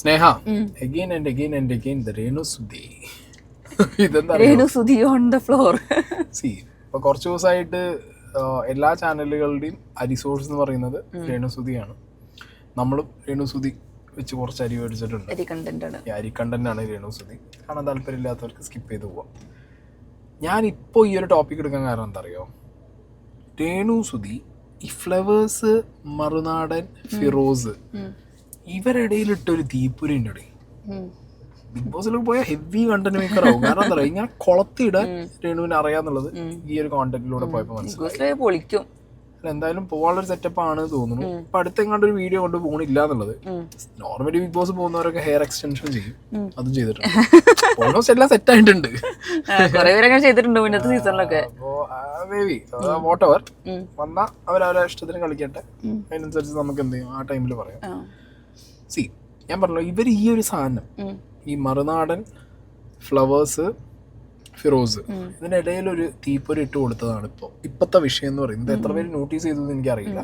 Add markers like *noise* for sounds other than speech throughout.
Sneha again and again and again the Renu Sudhi ഇതെന്താ Renu Sudhi on the floor C ഇപ്പൊ കുറച്ച് ദിവസമായിട്ട് എല്ലാ ചാനലുകളുടെയും അരി സോഴ്സ് എന്ന് പറയുന്നത് രേണു സുധിയാണ് നമ്മളും രേണു സുധി വെച്ച് കുറച്ച് അരി മേടിച്ചിട്ടുണ്ട്. അരി കണ്ടന്റ് ആണ്. രേണു സുധി കാണാൻ താല്പര്യമില്ലാത്തവർക്ക് സ്കിപ്പ് ചെയ്ത് പോവാം. ഞാൻ ഇപ്പോൾ ഈ ഒരു ടോപ്പിക് എടുക്കാൻ കാരണം എന്താ അറിയോ? രേണു സുധി ഈ ഫ്ലവേഴ്സ് മറുനാടൻ ഫിറോസ് ഇവരിടയിലിട്ട ഒരു തീപ്പുരി ഉണ്ട് ഇവിടെ. ബിഗ് ബോസിലേക്ക് പോയ ഹെവി കണ്ടന്റ് മേക്കർ ആവും. കാരണം എന്താ പറയുക ഇങ്ങനെ കൊളത്തിടാൻ രേണുവിന് അറിയാന്നുള്ളത് ഈ ഒരു കോണ്ടന്റിലൂടെ പോയപ്പോ മനസ്സിലായി. പൊളിക്കും. എന്തായാലും പോകാനുള്ള ഒരു സെറ്റപ്പ് ആണ് തോന്നുന്നു ഇപ്പൊ അടുത്തെങ്ങാണ്ട് ഒരു വീഡിയോ കൊണ്ട് പോകണില്ല എന്നുള്ളത്. നോർമലി ബിഗ് ബോസ് പോകുന്നവരൊക്കെ ഹെയർ എക്സ്റ്റൻഷൻ ചെയ്യും. അതും ചെയ്തിട്ടുണ്ട്. *laughs* ഓൾമോസ്റ്റ് എല്ലാം സെറ്റ് ആയിട്ടുണ്ട്. ചെയ്തിട്ടുണ്ട് മുന്നത്തെ സീസണിലൊക്കെ അപ്പോ മേബി വോട്ട് എവർ വന്നാ അവർ അവരെ ഇഷ്ടത്തിന് കളിക്കട്ടെ. അതിനനുസരിച്ച് നമുക്ക് എന്ത് ചെയ്യും? ആ ടൈമിൽ പറയാം. സി ഞാൻ പറഞ്ഞു ഇവർ ഈ ഒരു സാധനം ഈ മറുനാടൻ ഫ്ലവേഴ്സ് ഫിറോസ് ഇതിനിടയിൽ ഒരു തീപ്പൊരി ഇട്ട് കൊടുത്തതാണ് ഇപ്പോൾ ഇപ്പോഴത്തെ വിഷയം എന്ന് പറയുന്നത് എത്ര പേര് നോട്ടീസ് ചെയ്തു എന്ന് എനിക്കറിയില്ല.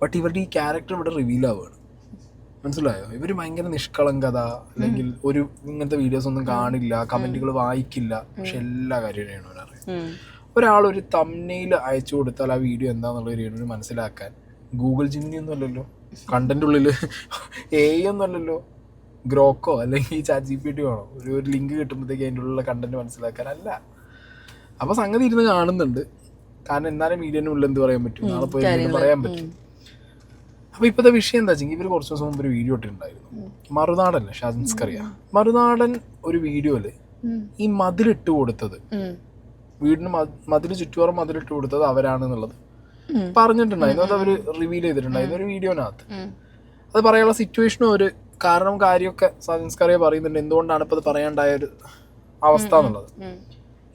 ബട്ട് ഇവരുടെ ഈ ക്യാരക്ടർ ഇവിടെ റിവീൽ ആവുകയാണ്. മനസ്സിലായോ? ഇവർ ഭയങ്കര നിഷ്കളങ്കത അല്ലെങ്കിൽ ഒരു ഇങ്ങനത്തെ വീഡിയോസ് ഒന്നും കാണില്ല കമന്റുകൾ വായിക്കില്ല. പക്ഷെ എല്ലാ കാര്യവും രേണുവിന് അറിയാം ഒരാൾ ഒരു തമ്മനയിൽ അയച്ചു കൊടുത്താൽ ആ വീഡിയോ എന്താണെന്നുള്ള രേണുവിന് മനസ്സിലാക്കാൻ ഗൂഗിൾ ജിമിനി ഒന്നും അല്ലല്ലോ. കണ്ടന്റ് ഉള്ളിൽ എ ഒന്നും അല്ലല്ലോ ഗ്രോക്കോ അല്ലെങ്കിൽ ചാറ്റ് ജി പി ടി വേണോ? ഒരു ഒരു ലിങ്ക് കിട്ടുമ്പോഴത്തേക്ക് അതിന്റെ ഉള്ളിലുള്ള കണ്ടന്റ് മനസ്സിലാക്കാനല്ല അപ്പോൾ സംഗതി ഇരുന്ന് കാണുന്നുണ്ട്. കാരണം എന്നാലും മീഡിയന്റെ ഉള്ളിൽ എന്ത് പറയാൻ പറ്റും? നാളെ പോയി എന്തെങ്കിലും പറയാൻ പറ്റും. അപ്പൊ ഇപ്പോഴത്തെ വിഷയം എന്താ വെച്ചെങ്കിൽ ഇവർ കുറച്ച് ദിവസം മുമ്പ് ഒരു വീഡിയോ ഇട്ടിട്ടുണ്ടായിരുന്നു. മറുനാടല്ലേ ഷാജിൻസ്കറിയ മറുനാടൻ ഒരു വീഡിയോയിൽ ഈ മതിലിട്ട് കൊടുത്തത്. വീടിന് മതിൽ ചുറ്റുപാറും മതിലിട്ട് കൊടുത്തത് അവരാണെന്നുള്ളത്. പറഞ്ഞിട്ടുണ്ടായിരുന്നു. അത് അവർ റിവീൽ ചെയ്തിട്ടുണ്ടായിരുന്നു. ഒരു വീഡിയോനകത്ത്. അത് പറയാനുള്ള സിറ്റുവേഷനും ഒരു കാരണം കാര്യമൊക്കെ സാധനസ്കാരെ പറയുന്നുണ്ട്. എന്തുകൊണ്ടാണ് ഇപ്പൊ അത് പറയാണ്ടായ ഒരു അവസ്ഥ എന്നുള്ളത്.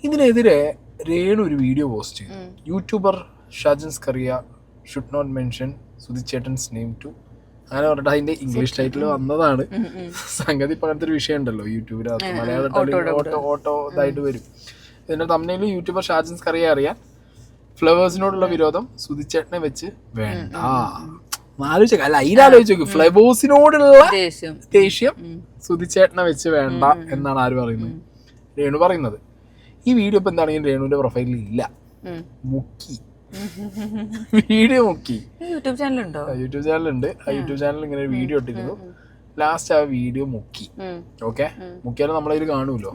ഇതിനെതിരെ രേണു ഒരു വീഡിയോ പോസ്റ്റ് ചെയ്തു. Youtuber Shajan's Kariya should not mention സുധിച്ചേട്ടൻസ് name too അങ്ങനെ പറഞ്ഞിട്ട് അതിന്റെ ഇംഗ്ലീഷ് ടൈറ്റിൽ വന്നതാണ്. സംഗതി ഇപ്പൊ അങ്ങനത്തെ ഒരു വിഷയം ഉണ്ടല്ലോ യൂട്യൂബിനകത്ത് മലയാള ഓട്ടോ ഓട്ടോ ഇതായിട്ട് വരും. ഇതിന്റെ തമ്മിൽ യൂട്യൂബർ ഷാജൻസ് കറിയ അറിയാൻ ഫ്ലവേഴ്സിനോടുള്ള വിരോധം സുധിച്ചേട്ടനെ വെച്ച് വേണ്ട. ആലോചിച്ച അല്ല അതിലാലോചിച്ച് നോക്ക് ഫ്ലവേഴ്സിനോടുള്ള ദേഷ്യം. സുധിച്ചേട്ടനെ വെച്ച് വേണ്ട എന്നാണ് ആര് പറയുന്നത്? രേണു പറയുന്നത്. ഈ വീഡിയോ ഇപ്പൊ എന്താണെങ്കിലും രേണുവിന്റെ പ്രൊഫൈലിൽ ഇല്ല. മുക്കി. *laughs* വീഡിയോ മുക്കി. യൂട്യൂബ് ചാനൽ ഉണ്ടോ യൂട്യൂബ് ചാനൽ ഉണ്ട് ആ യൂട്യൂബ് ചാനൽ ഇങ്ങനെ ഒരു വീഡിയോ ഇട്ടിരുന്നു. ലാസ്റ്റ് ആ വീഡിയോ മുക്കി. ഓക്കെ മുക്കിയാലും നമ്മളതിൽ കാണുമല്ലോ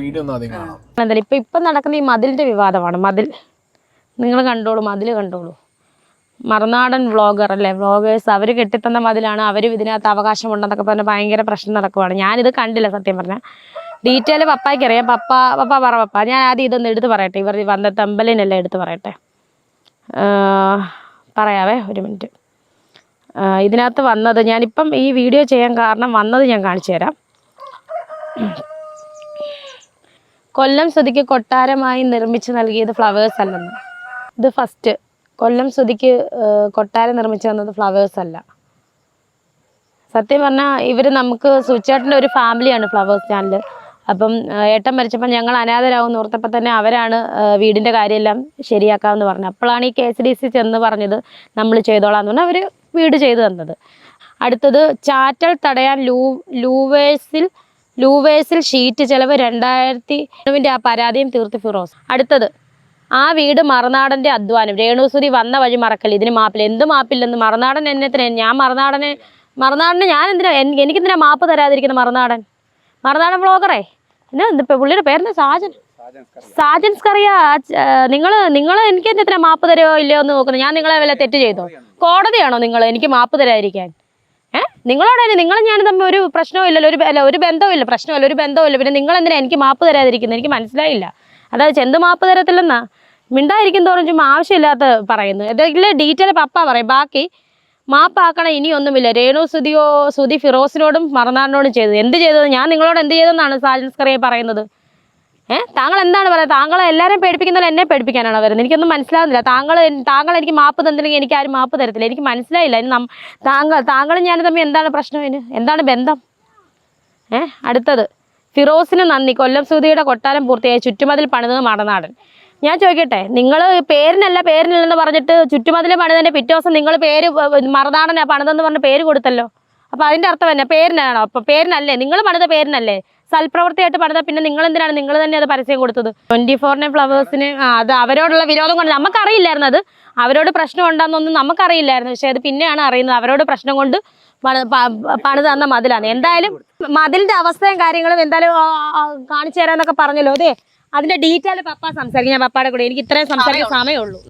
വീഡിയോ ഒന്ന് ആദ്യം കാണാം. ഇപ്പൊ ഇപ്പൊ ഇപ്പം നടക്കുന്ന ഈ മതിലിന്റെ വിവാദമാണ്. മതിൽ നിങ്ങൾ കണ്ടോളൂ മതിൽ കണ്ടോളൂ. മറുനാടൻ വ്ളോഗർ അല്ലേ? വ്ളോഗേഴ്സ് അവർ കെട്ടിത്തന്ന മതിലാണ് അവരും ഇതിനകത്ത് അവകാശമുണ്ടെന്നൊക്കെ പറഞ്ഞ് ഭയങ്കര പ്രശ്നം നടക്കുവാണ്. ഞാനിത് കണ്ടില്ല സത്യം പറഞ്ഞാൽ ഡീറ്റെയിൽ പപ്പായ്ക്ക് അറിയാം. പപ്പ പപ്പ പറ പപ്പ. ഞാൻ ആദ്യം ഇതൊന്ന് എടുത്ത് പറയട്ടെ. ഇവർ വന്ന തമ്പലിനെല്ലാം എടുത്ത് പറയട്ടെ. പറയാവേ ഒരു മിനിറ്റ്. ഇതിനകത്ത് വന്നത് ഞാനിപ്പം ഈ വീഡിയോ ചെയ്യാൻ കാരണം വന്നത് ഞാൻ കാണിച്ചു തരാം. കൊല്ലം സ്തുതിക്ക് കൊട്ടാരമായി നിർമ്മിച്ച് നൽകിയത് ഫ്ലവേഴ്സ് അല്ലെന്ന്. ഇത് ഫസ്റ്റ് കൊല്ലം ശ്രുതിക്ക് കൊട്ടാരം നിർമ്മിച്ചു തന്നത് ഫ്ലവേഴ്സ് അല്ല. സത്യം പറഞ്ഞാൽ ഇവർ നമുക്ക് സുചേട്ടന്റെ ഒരു ഫാമിലിയാണ് ഫ്ലവേഴ്സ് ചാനൽ അപ്പം ഏട്ടൻ മരിച്ചപ്പോൾ ഞങ്ങൾ അനാഥരാകും ഓർത്തപ്പോൾ തന്നെ അവരാണ് വീടിന്റെ കാര്യമെല്ലാം ശരിയാക്കാമെന്ന് പറഞ്ഞത്. അപ്പോഴാണ് ഈ കെ എസ് ഡി സി ചെന്ന് പറഞ്ഞത് നമ്മൾ ചെയ്തോളാം എന്ന് പറഞ്ഞാൽ അവർ വീട് ചെയ്തു തന്നത്. അടുത്തത് ചാറ്റൽ തടയാൻ ലൂ ലൂവേഴ്സിൽ ലൂവേഴ്സിൽ ഷീറ്റ് ചിലവ് രണ്ടായിരത്തി ആ പരാതിയും തീർത്ത് ഫിറോസ്. അടുത്തത് ആ വീട് മറുനാടന്റെ അധ്വാനം. രേണുസുതി വന്ന വഴി മറക്കൽ ഇതിന് മാപ്പില്ല. എന്ത് മാപ്പില്ലെന്ന്? മറുനാടൻ എന്നത്തിന്? ഞാൻ മറുനാടനെ മറുനാടന് ഞാൻ എന്തിനാ എനിക്ക് എനിക്കെന്തിനാ മാപ്പ് തരാതിരിക്കുന്ന മറുനാടൻ? മറുനാടൻ ബ്ലോഗറേ എന്നാ പുള്ളിയുടെ പേരെന്താ? സാജൻ? സാജൻസ് കറിയാ നിങ്ങൾ നിങ്ങൾ എനിക്ക് എന്തിനാ മാപ്പ് തരുമോ ഇല്ലയോ എന്ന് നോക്കുന്നു. ഞാൻ നിങ്ങളെ വല്ല തെറ്റ് ചെയ്തോ? കോടതിയാണോ നിങ്ങൾ എനിക്ക് മാപ്പ് തരാതിരിക്കാൻ? ഏ? നിങ്ങളോട് തന്നെ നിങ്ങളും ഞാൻ തമ്മിൽ ഒരു പ്രശ്നവും ഇല്ലല്ലോ. ഒരു ഒരു ബന്ധവും ഇല്ല. പ്രശ്നമല്ല ഒരു ബന്ധവും ഇല്ല. പിന്നെ നിങ്ങൾ എന്തിനാ എനിക്ക് മാപ്പ് തരാതിരിക്കുന്നത് എനിക്ക് മനസ്സിലായില്ല. അതായത് ചെന്ത് മാപ്പ് തരത്തില്ലെന്നാ? മിണ്ടായിരിക്കും തോറും ചുമ്മാ ആവശ്യമില്ലാത്ത പറയുന്നു. ഇതെല്ലാം ഡീറ്റെയിൽ പപ്പ പറയും. ബാക്കി മാപ്പാക്കണം ഇനിയൊന്നുമില്ല. രേണു സുതിയോ സുതി ഫിറോസിനോടും മറന്നാടിനോടും ചെയ്തത് എന്ത് ചെയ്തത്? ഞാൻ നിങ്ങളോട് എന്ത് ചെയ്തെന്നാണ് സാജൻസ്കറിയെ പറയുന്നത്? ഏഹ് താങ്കൾ എന്താണ് പറയുന്നത് താങ്കളെ എല്ലാവരെയും പേടിപ്പിക്കുന്നത് എന്നെ പേടിപ്പിക്കാനാണ് വരുന്നത്? എനിക്കൊന്നും മനസ്സിലാവുന്നില്ല. താങ്കൾ താങ്കൾ എനിക്ക് മാപ്പ് തന്നില്ലെങ്കിൽ എനിക്ക് ആരും മാപ്പ് തരത്തില്ല. എനിക്ക് മനസ്സിലായില്ല. ഇനി താങ്കൾ താങ്കളും ഞാനും തമ്മിൽ എന്താണ് പ്രശ്നം എന്താണ് ബന്ധം? ഏഹ് അടുത്തത്. ഫിറോസിന് നന്ദി. കൊല്ലം സുധിയുടെ കൊട്ടാരം പൂർത്തിയായി. ചുറ്റുമതിൽ പണിതത് മടനാടൻ. ഞാൻ ചോദിക്കട്ടെ നിങ്ങൾ പേരിനല്ല പേരിനില്ലെന്ന് പറഞ്ഞിട്ട് ചുറ്റുമതിൽ പണിതതിന്റെ പിറ്റേ ദിവസം നിങ്ങൾ പേര് മറനാടനാ പണിതെന്ന് പറഞ്ഞ പേര് കൊടുത്തല്ലോ? അപ്പോൾ അതിന്റെ അർത്ഥം തന്നെ പേരിനാണോ? അപ്പം പേരിനല്ലേ? നിങ്ങൾ പണിത പേരിനല്ലേ? സൽപ്രവൃത്തിയായിട്ട് പണിത പിന്നെ നിങ്ങൾ എന്തിനാണ്? നിങ്ങൾ തന്നെ അത് പരസ്യം കൊടുത്തത്. ട്വന്റി ഫോറിനെ ഫ്ലവേഴ്സിന് അത് അവരോടുള്ള വിരോധം കൊണ്ട് നമുക്കറിയില്ലായിരുന്നു അത്. അവരോട് പ്രശ്നം ഉണ്ടാകുന്നൊന്നും നമുക്കറിയില്ലായിരുന്നു. പക്ഷേ അത് പിന്നെയാണ് അറിയുന്നത്. അവരോട് പ്രശ്നം കൊണ്ട് പണിത് തന്ന മതിലാണ്. എന്തായാലും മതിലിന്റെ അവസ്ഥയും കാര്യങ്ങളും എന്തായാലും കാണിച്ചു തരാന്നൊക്കെ പറഞ്ഞല്ലോ. അതെ അതിന്റെ ഡീറ്റെയിൽ പപ്പ സംസാരിക്കും. ഞാൻ പപ്പയുടെ കൂടെ. എനിക്ക് ഇത്രയും സംസാരിക്കാൻ സമയമുള്ളൂ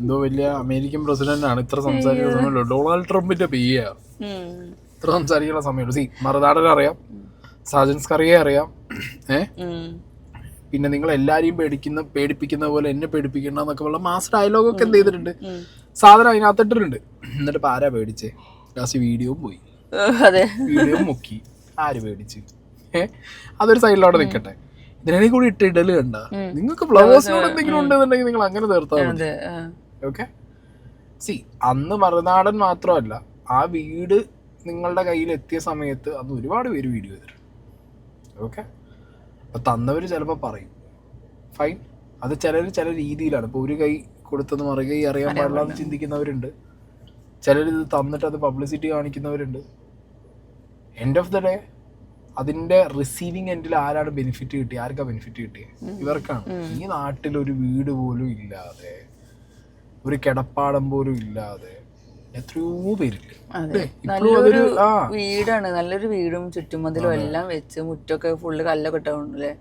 എന്തോ വലിയ അമേരിക്കൻ പ്രസിഡന്റ് ആണ് ഇത്ര സംസാരിക്കുന്ന സമയമുള്ളൂ. ഡൊണാൾഡ് ട്രംപിന്റെ പെയ്യ ഇത്ര സംസാരിക്കുന്ന സമയമുള്ളൂ. സി മറുനാടൻ അറിയാം. സാജൻസ് കറിയെ അറിയാം. ഏ? പിന്നെ നിങ്ങൾ എല്ലാരെയും പേടിക്കുന്ന പേടിപ്പിക്കുന്ന പോലെ എന്നെ പേടിപ്പിക്കണ്ടെന്നൊക്കെ ഉള്ള മാസ് ഡയലോഗൊക്കെ എന്ത് ചെയ്തിട്ടുണ്ട്. സാധനം അതിനകത്തിട്ടിട്ടുണ്ട്. എന്നിട്ട് ഇപ്പൊ ആരാ പേടിച്ചേ? ലാസ്റ്റ് വീഡിയോ പോയി. അതെ. വീഡിയോ മുക്കി. ആര് പേടിച്ച് അതൊരു സൈഡിലോടെ നിൽക്കട്ടെ ഇതിനെ കൂടി ഇട്ട് ഇടൽ കണ്ട. നിങ്ങൾക്ക് ഫ്ലവേഴ്സിനോട് എന്തെങ്കിലും ഉണ്ടെന്നുണ്ടെങ്കിൽ നിങ്ങൾ അങ്ങനെ തീർത്താൽ മതി. ഓക്കെ സി അന്ന് മറുനാടൻ മാത്രമല്ല ആ വീട് നിങ്ങളുടെ കയ്യിൽ എത്തിയ സമയത്ത് അന്ന് ഒരുപാട് പേര് വീഡിയോ തരും. ഓക്കെ അപ്പൊ തന്നവർ ചിലപ്പോൾ പറയും. ഫൈൻ അത് ചിലർ ചില രീതിയിലാണ്. ഇപ്പൊ ഒരു കൈ കൊടുത്തത് മറുകൈ അറിയാൻ പാടില്ല. എന്ന് ചിന്തിക്കുന്നവരുണ്ട്. ചിലർ ഇത് തന്നിട്ട് അത് പബ്ലിസിറ്റി കാണിക്കുന്നവരുണ്ട് എൻഡ് ഓഫ് ദ ഡേ അതിന്റെ റിസീവിങ് എൻഡിൽ ആരാണ് ബെനിഫിറ്റ് കിട്ടി ആർക്കാ ബെനിഫിറ്റ് കിട്ടിയത് ഇവർക്കാണ്. ഈ നാട്ടിൽ ഒരു വീട് പോലും ഇല്ലാതെ ഒരു കിടപ്പാടം പോലും ഇല്ലാതെ എത്രയോ പേരില്ല? നല്ലൊരു വീടാണ്. നല്ലൊരു വീടും ചുറ്റുമതിലും എല്ലാം വെച്ച് മുറ്റൊക്കെ ഫുള്ള് കല്ലൊക്കെ ഇട്ടോണ്ടല്ലേ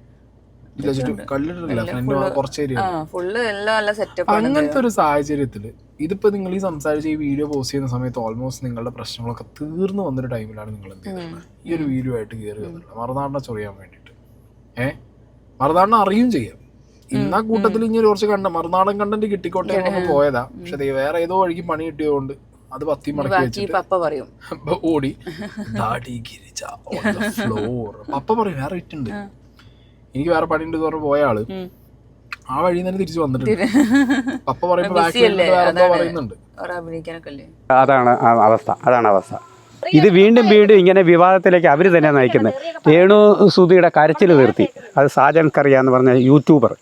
അങ്ങനത്തെ ഒരു സാഹചര്യത്തിൽ ഇതിപ്പോ നിങ്ങൾ ഈ സംസാരിച്ച ഈ വീഡിയോ പോസ്റ്റ് ചെയ്യുന്ന സമയത്ത് ഓൾമോസ്റ്റ് നിങ്ങളുടെ പ്രശ്നങ്ങളൊക്കെ തീർന്നു വന്നൊരു ടൈമിലാണ് നിങ്ങൾ എന്ത് ചെയ്യുന്നത് ഈ ഒരു വീഡിയോ ആയിട്ട് കയറി വന്നിട്ടുള്ളത് മറുനാടിനെ ചൊറിയാൻ വേണ്ടിട്ട് ഏഹ് മറുനാടിനെ അറിയും ചെയ്യാം. ഇന്ന കൂട്ടത്തിൽ ഇനി കുറച്ച് കണ്ട മറുനാടൻ കണ്ടന്റ് കിട്ടിക്കോട്ടെ എന്നൊക്കെ പോയതാ. പക്ഷെ വേറെ ഏതോ വഴിക്ക് പണി കിട്ടിയതുകൊണ്ട് അത് പത്തി മടക്കി വെച്ചിട്ട് ഓടി. ദാടി ഗിരിജ ഫ്ലോർ പപ്പ പറയും വേറെ ഇട്ടുണ്ട് എനിക്ക് വേറെ പണി ഉണ്ട് പറഞ്ഞ് പോയ ആൾ ആ വഴി തന്നെ തിരിച്ചു വന്നിട്ടുണ്ട്. പപ്പ പറയുമ്പോ. പറയുന്നുണ്ട്. അതാണ് ആ അവസ്ഥ അതാണ് അവസ്ഥ. ഇത് വീണ്ടും വീണ്ടും ഇങ്ങനെ വിവാദത്തിലേക്ക് അവർ തന്നെ നയിക്കുന്നത്. രേണു സുധിയുടെ കരച്ചിൽ നിർത്തി. അത് സാജൻ കറിയ എന്ന് പറഞ്ഞ യൂട്യൂബർ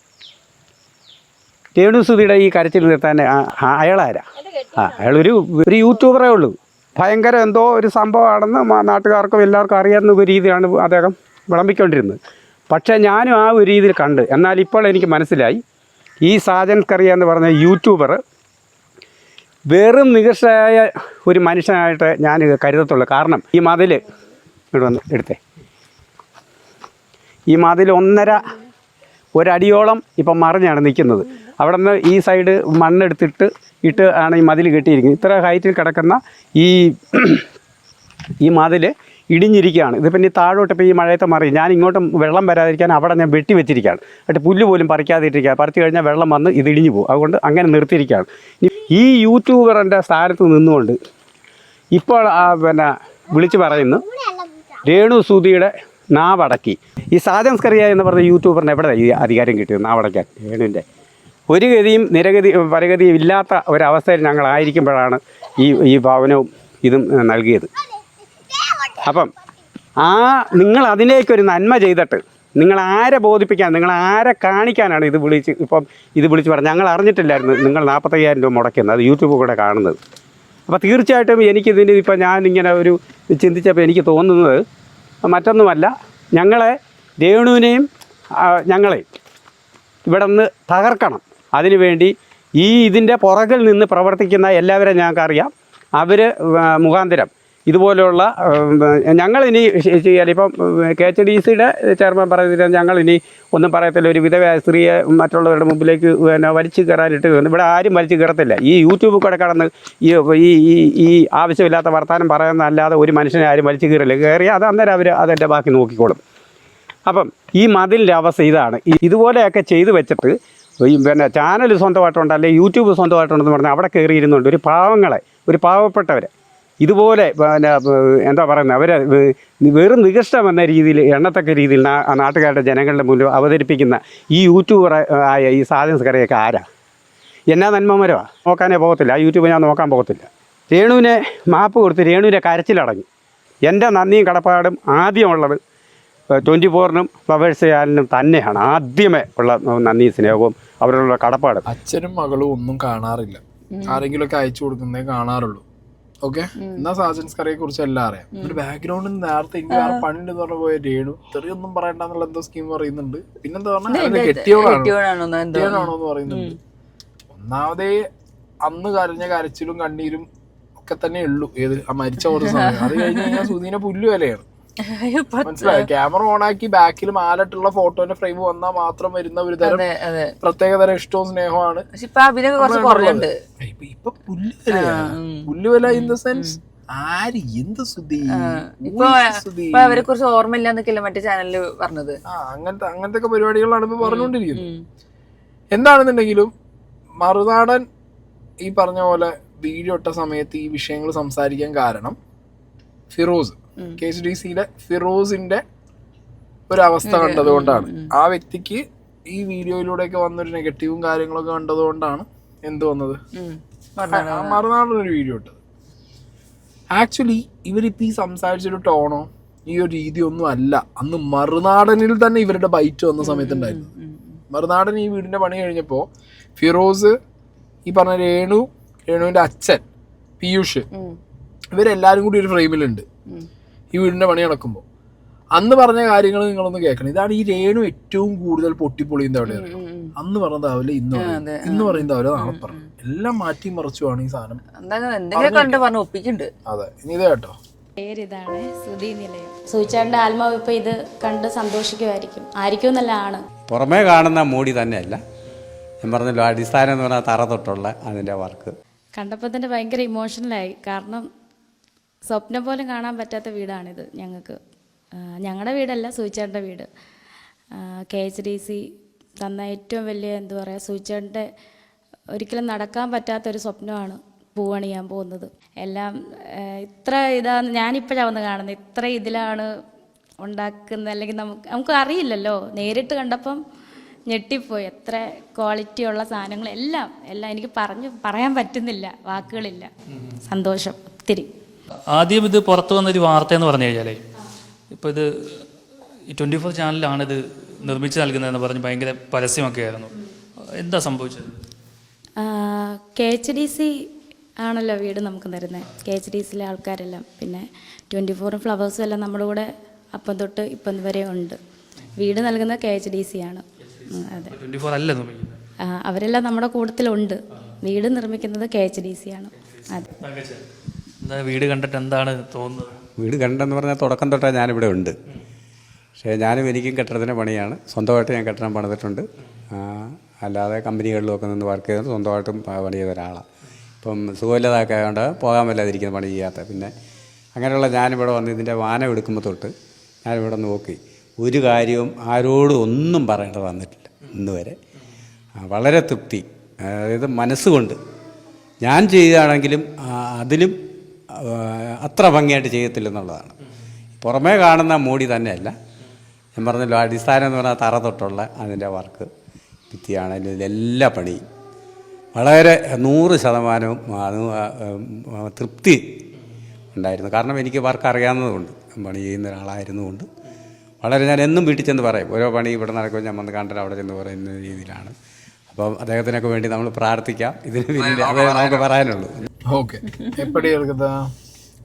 രേണു സുധിയുടെ ഈ കരച്ചിൽ നിർത്താൻ അയാളാരാ? ആ അയാളൊരു ഒരു യൂട്യൂബറേ ഉള്ളൂ. ഭയങ്കര എന്തോ ഒരു സംഭവമാണെന്ന് നാട്ടുകാർക്കും എല്ലാവർക്കും അറിയാവുന്ന ഒരു രീതിയാണ് അദ്ദേഹം വിളമ്പിക്കൊണ്ടിരുന്നത്. പക്ഷേ ഞാനും ആ ഒരു രീതിയിൽ കണ്ട്. എന്നാൽ ഇപ്പോൾ എനിക്ക് മനസ്സിലായി. ഈ സാജൻ കറിയ എന്ന് പറഞ്ഞ യൂട്യൂബർ വെറും നികൃഷ്ടയായ ഒരു മനുഷ്യനായിട്ട് ഞാൻ കരുതത്തുള്ളൂ. കാരണം ഈ മതിൽ ഇവിടെ വന്ന് എടുത്തേ. ഈ മതിൽ ഒന്നര ഒരടിയോളം ഇപ്പം മറിഞ്ഞാണ് നിൽക്കുന്നത്. അവിടെ നിന്ന് ഈ സൈഡ് മണ്ണെടുത്തിട്ട് ഇട്ട് ആണ് ഈ മതിൽ കെട്ടിയിരിക്കുന്നത്. ഇത്ര ഹൈറ്റിൽ കിടക്കുന്ന ഈ ഈ മതിൽ ഇടിഞ്ഞിരിക്കുകയാണ്. ഇതിപ്പം ഇനി താഴോട്ട് ഇപ്പോൾ ഈ മഴയത്തെ മറി ഞാൻ ഇങ്ങോട്ട് വെള്ളം വരാതിരിക്കാൻ അവിടെ ഞാൻ വെട്ടി വെച്ചിരിക്കുകയാണ്. എന്നിട്ട് പുല്ല് പോലും പറിക്കാതിരിക്കുക. പറിച്ചു കഴിഞ്ഞാൽ വെള്ളം വന്ന് ഇത് ഇടിഞ്ഞു പോകും. അതുകൊണ്ട് അങ്ങനെ നിർത്തിയിരിക്കുകയാണ്. ഈ യൂട്യൂബറിന്റെ സ്ഥാനത്ത് നിന്നുകൊണ്ട് ഇപ്പോൾ പിന്നെ വിളിച്ചു പറയുന്നു രേണു സൂതിയുടെ നാവടക്കി. ഈ സാജൻസ്കറിയ എന്ന് പറഞ്ഞ യൂട്യൂബറിന് എവിടെ ഈ അധികാരം കിട്ടിയത്? നാവടക്കാൻ. രേണുവിന്റെ. ഒരു ഗതിയും നിരഗതി പരഗതിയും ഇല്ലാത്ത ഒരവസ്ഥയിൽ ഞങ്ങളായിരിക്കുമ്പോഴാണ് ഈ ഈ ഭവനവും ഇതും നൽകിയത്. അപ്പം ആ നിങ്ങൾ അതിലേക്കൊരു നന്മ ചെയ്തിട്ട് നിങ്ങൾ ആരെ ബോധിപ്പിക്കാൻ നിങ്ങൾ ആരെ കാണിക്കാനാണ് ഇത് വിളിച്ച് ഇപ്പം ഇത് വിളിച്ച് പറഞ്ഞത്? ഞങ്ങൾ അറിഞ്ഞിട്ടില്ലായിരുന്നു നിങ്ങൾ നാൽപ്പത്തയ്യായിരം രൂപ മുടക്കുന്നത് അത് യൂട്യൂബ് കൂടെ കാണുന്നത്. അപ്പോൾ തീർച്ചയായിട്ടും എനിക്കിതിന് ഇപ്പം ഇങ്ങനെ ഒരു ചിന്തിച്ചപ്പോൾ എനിക്ക് തോന്നുന്നത് മറ്റൊന്നുമല്ല. ഞങ്ങളെ രേണുവിനെയും ഞങ്ങളെ ഇവിടെ നിന്ന് തകർക്കണം. അതിനുവേണ്ടി ഈ ഇതിന്റെ പുറകിൽ നിന്ന് പ്രവർത്തിക്കുന്ന എല്ലാവരെയും ഞങ്ങൾക്കറിയാം. അവർ മുഖാന്തരം ഇതുപോലെയുള്ള ഞങ്ങളിനി ചെയ്യാൻ ഇപ്പം കെ എച്ച് ഡി സിയുടെ ചെയർമാൻ പറയുന്നത് ഞങ്ങളിനി ഒന്നും പറയത്തില്ല. ഒരു വിധവ സ്ത്രീയെ മറ്റുള്ളവരുടെ മുമ്പിലേക്ക് പിന്നെ വലിച്ചു കയറാനിട്ട് ഇവിടെ ആരും വലിച്ചു കയറത്തില്ല. ഈ യൂട്യൂബിൽ കൂടെ കടന്ന് ഈ ഈ ഈ ആവശ്യമില്ലാത്ത വർത്തമാനം പറയുന്നതല്ലാതെ ഒരു മനുഷ്യനെ ആരും വലിച്ചു കയറില്ല. കയറിയാൽ അത് അന്നേരം അവർ അതിന്റെ ബാക്കി നോക്കിക്കോളും. അപ്പം ഈ മതിലിന്റെ അവസ്ഥ ഇതാണ്. ഇതുപോലെയൊക്കെ ചെയ്തു വെച്ചിട്ട് ഈ പിന്നെ ചാനൽ സ്വന്തമായിട്ടുണ്ട് അല്ലെങ്കിൽ യൂട്യൂബ് സ്വന്തമായിട്ടുണ്ടെന്ന് പറഞ്ഞാൽ അവിടെ കയറിയിരുന്നുണ്ട് ഒരു പാവങ്ങളെ ഒരു പാവപ്പെട്ടവരെ ഇതുപോലെ പിന്നെ എന്താ പറയുന്നത് അവരെ വെറും നികൃഷ്ടം എന്ന രീതിയിൽ എണ്ണത്തക്ക രീതിയിൽ നാട്ടുകാരുടെ ജനങ്ങളുടെ മുന്നിൽ അവതരിപ്പിക്കുന്ന ഈ യൂട്യൂബർ ആയ ഈ സാധനസ്കരയൊക്കെ ആരാ? എന്നാ നന്മമരവാ? നോക്കാനേ പോകത്തില്ല. ആ യൂട്യൂബ് ഞാൻ നോക്കാൻ പോകത്തില്ല. രേണുവിനെ മാപ്പ് കൊടുത്ത് രേണുവിനെ കരച്ചിലടങ്ങി. എന്റെ നന്ദിയും കടപ്പാടും ആദ്യമുള്ളത് ട്വന്റി ഫോറിനും ഫ്ലവേഴ്സ് ചാനലിനും തന്നെയാണ്. ആദ്യമേ ഉള്ള നന്ദി സ്നേഹവും അവരോടുള്ള കടപ്പാടും. അച്ഛനും മകളും ഒന്നും കാണാറില്ല. ആരെങ്കിലും ഒക്കെ അയച്ചു കൊടുക്കുന്നേ കാണാറുള്ളൂ. ഓക്കെ എന്നാ സാജൻസ് കറിയെ കുറിച്ച് എല്ലാം അറിയാം. ഒരു ബാക്ക്ഗ്രൗണ്ടിൽ നേരത്തെ വേറെ പണിയുണ്ടെന്ന് പറഞ്ഞ പോയ രേണു തെറിയൊന്നും പറയണ്ടെന്നുള്ള എന്തോ സ്കീം പറയുന്നുണ്ട്. പിന്നെന്താ പറഞ്ഞാൽ കെട്ടിയോളാണ് പറയുന്നുണ്ട്. ഒന്നാമതേ അന്ന് കരഞ്ഞ കരച്ചിലും കണ്ണീരും ഒക്കെ തന്നെ ഉള്ളൂ. ഏത് ആ മരിച്ച കുറച്ച് സമയം. അത് കഴിഞ്ഞ് കഴിഞ്ഞാൽ സുധീനെ പുല്ലു വിലയാണ് *laughs* മനസ്സിലായോ? ക്യാമറ ഓൺ ആക്കി ബാക്കിൽ മാലട്ടുള്ള ഫോട്ടോന്റെ ഫ്രെയിം വന്നാൽ മാത്രം വരുന്ന ഒരു തരം പ്രത്യേക തരം ഇഷ്ടവും സ്നേഹമാണ് ഇപ്പൊ അഭിനയൊക്കെ കുറച്ച് കുറഞ്ഞുണ്ട് ഇപ്പൊ ഇപ്പൊ പുല്ല് വിലയാണ് ഇൻ ദ സെൻസ് ആര് എന്ത് സുധി ഇപ്പൊ അവരെ കുറിച്ച് ഓർമ്മയില്ല എന്നൊക്കെയല്ലേ മറ്റേ ചാനലിൽ പറഞ്ഞത്. അങ്ങനത്തെ അങ്ങനത്തെ പരിപാടികളാണ് ഇപ്പൊ പറഞ്ഞുകൊണ്ടിരിക്കുന്നത്. എന്താണെന്നുണ്ടെങ്കിലും മറുനാടൻ ഈ പറഞ്ഞ പോലെ വീഡിയോ ഇട്ട സമയത്ത് ഈ വിഷയങ്ങൾ സംസാരിക്കാൻ കാരണം ഫിറോസ്. കെ എച്ച് ഡി സിയിലെ ഫിറോസിന്റെ ഒരു അവസ്ഥ കണ്ടതുകൊണ്ടാണ്. ആ വ്യക്തിക്ക് ഈ വീഡിയോയിലൂടെയൊക്കെ വന്നൊരു നെഗറ്റീവും കാര്യങ്ങളൊക്കെ കണ്ടതുകൊണ്ടാണ് എന്ത് വന്നത്? മറുനാടൊരു ഒരു വീഡിയോ ഇട്ടത്. ആക്ച്വലി ഇവരിപ്പോ ഈ സംസാരിച്ചൊരു ടോണോ ഈ ഒരു രീതി ഒന്നും അല്ല. അന്ന് മറുനാടനിൽ തന്നെ ഇവരുടെ ബൈറ്റ് വന്ന സമയത്തുണ്ടായിരുന്നു. മറുനാടൻ ഈ വീടിന്റെ പണി കഴിഞ്ഞപ്പോ ഫിറോസ് ഈ പറഞ്ഞ രേണു രേണുവിന്റെ അച്ഛൻ പീയൂഷ്. ഇവരെല്ലാരും കൂടി ഒരു ഫ്രെയിമിലുണ്ട്. ഈ വീടിന്റെ പണി നടക്കുമ്പോൾ അന്ന് പറഞ്ഞ കാര്യങ്ങൾ നിങ്ങളൊന്ന് കേൾക്കണം. ഇതാണ് ഈ രേണു ഏറ്റവും കൂടുതൽ പൊട്ടിപ്പൊളിയുന്ന അവിടെ. അന്ന് പറഞ്ഞതാവില്ല ഇന്ന്. ഇന്ന് പറയുന്നതാവില്ല നാളെ പറഞ്ഞു എല്ലാം മാറ്റി മറിച്ചുമാണ് ഈ സാധനം. അതെ. ഇനി ഇത് കേട്ടോ. പേരിതാണ് സുധി നിലയം. സൂചിച്ചാറിന്റെ ആത്മാവ് ഇപ്പൊ ഇത് കണ്ട് സന്തോഷിക്കുമായിരിക്കും. ആയിരിക്കും എന്നല്ല ആണ് പുറമേ കാണുന്ന മൂടി തന്നെയല്ല. ഞാൻ പറഞ്ഞല്ലോ അടിസ്ഥാനം എന്ന് പറഞ്ഞാൽ തറ തൊട്ടുള്ള അതിന്റെ വർക്ക്. കണ്ടപ്പോൾ തന്നെ ഭയങ്കര ഇമോഷണലായി കാരണം സ്വപ്നം പോലും കാണാൻ പറ്റാത്ത വീടാണിത് ഞങ്ങൾക്ക്. ഞങ്ങളുടെ വീടല്ല സൂചേട്ടന്റെ വീട്. കെ എച്ച് ഡി സി തന്ന ഏറ്റവും വലിയ എന്താ പറയുക സൂചേട്ടന്റെ ഒരിക്കലും നടക്കാൻ പറ്റാത്തൊരു സ്വപ്നമാണ് പൂവണിയാൻ പോകുന്നത്. എല്ലാം ഇത്ര ഇതാണ് ഞാനിപ്പോഴാണ് വന്ന് കാണുന്നത് ഇത്ര ഇതിലാണ് ഉണ്ടാക്കുന്നത് അല്ലെങ്കിൽ നമുക്ക് നമുക്ക് അറിയില്ലല്ലോ. നേരിട്ട് കണ്ടപ്പം ഞെട്ടിപ്പോയി. എത്ര ക്വാളിറ്റി ഉള്ള സാധനങ്ങൾ എല്ലാം എല്ലാം എനിക്ക് പറഞ്ഞു പറയാൻ പറ്റുന്നില്ല വാക്കുകളില്ല. സന്തോഷം ഒത്തിരി. ആദ്യം ഇത് പുറത്തു വന്നൊരു വാർത്ത എന്ന് പറഞ്ഞു കഴിഞ്ഞാലേ ഇപ്പോൾ ഇത് ട്വന്റി ഫോർ ചാനലിലാണ് ഇത് നിർമ്മിച്ച് നൽകുന്നതെന്ന് പറഞ്ഞ് ഭയങ്കര പരസ്യമൊക്കെ ആയിരുന്നു. എന്താ സംഭവിച്ചത്? കെ എച്ച് ഡി സി ആണല്ലോ വീട് നമുക്ക് തരുന്നത് കെ എച്ച് ഡി സിയിലെ ആൾക്കാരെല്ലാം. പിന്നെ ട്വന്റി ഫോറും ഫ്ലവേഴ്സും എല്ലാം നമ്മുടെ കൂടെ അപ്പം തൊട്ട് ഇപ്പം വരെ ഉണ്ട്. വീട് നൽകുന്നത് കെ എച്ച് ഡി സി ആണ് അതെ. അവരെല്ലാം നമ്മുടെ കൂട്ടത്തിലുണ്ട്. വീട് നിർമ്മിക്കുന്നത് കെ എച്ച് ഡി സി ആണ്. അതെ. എന്താ വീട് കണ്ടിട്ട് എന്താണ് തോന്നുന്നത്? വീട് കണ്ടെന്ന് പറഞ്ഞാൽ തുടക്കം തൊട്ടാ ഞാനിവിടെ ഉണ്ട്. പക്ഷേ ഞാനും എനിക്കും കെട്ടിടത്തിന്റെ പണിയാണ്. സ്വന്തമായിട്ട് ഞാൻ കെട്ടിടം പണിതിട്ടുണ്ട്. അല്ലാതെ കമ്പനികളിലൊക്കെ നിന്ന് വർക്ക് ചെയ്തിട്ട് സ്വന്തമായിട്ടും പണി ചെയ്ത ഒരാളാണ് ഇപ്പം സുഖമില്ലാതൊക്കെ ആയതുകൊണ്ട് പോകാൻ വല്ലാതിരിക്കുന്നത് പണി ചെയ്യാത്ത. പിന്നെ അങ്ങനെയുള്ള ഞാനിവിടെ വന്ന് ഇതിന്റെ വാനം എടുക്കുമ്പോൾ തൊട്ട് ഞാനിവിടെ നോക്കി. ഒരു കാര്യവും ആരോടും ഒന്നും പറയേണ്ടത് വന്നിട്ടില്ല ഇന്ന് വരെ. വളരെ തൃപ്തി. അതായത് മനസ്സുകൊണ്ട്. ഞാൻ ചെയ്യുകയാണെങ്കിലും അതിലും അത്ര ഭംഗിയായിട്ട് ചെയ്യത്തില്ലെന്നുള്ളതാണ്. പുറമേ കാണുന്ന മൂടി തന്നെയല്ല. ഞാൻ പറഞ്ഞല്ലോ അടിസ്ഥാനം എന്ന് പറഞ്ഞാൽ തറ തൊട്ടുള്ള അതിന്റെ വർക്ക് ഭിത്തിയാണെങ്കിലും ഇതെല്ലാ പണിയും. വളരെ നൂറ് ശതമാനവും തൃപ്തി ഉണ്ടായിരുന്നു. കാരണം എനിക്ക് വർക്ക് അറിയാവുന്നതുകൊണ്ട് പണി ചെയ്യുന്ന ഒരാളായിരുന്നുകൊണ്ട് വളരെ ഞാൻ എന്നും വീട്ടിൽ ചെന്ന് പറയും ഓരോ പണി ഇവിടെ നടക്കുമ്പോൾ ഞാൻ വന്ന് കണ്ടിട്ട് അവിടെ ചെന്ന് പറയുന്ന രീതിയിലാണ്. അപ്പം അദ്ദേഹത്തിനൊക്കെ വേണ്ടി നമ്മൾ പ്രാർത്ഥിക്കാം. ഇതിന് പിന്നിൽ അതേ നമുക്ക് പറയാനുള്ളൂ. ഓക്കെ. എപ്പടി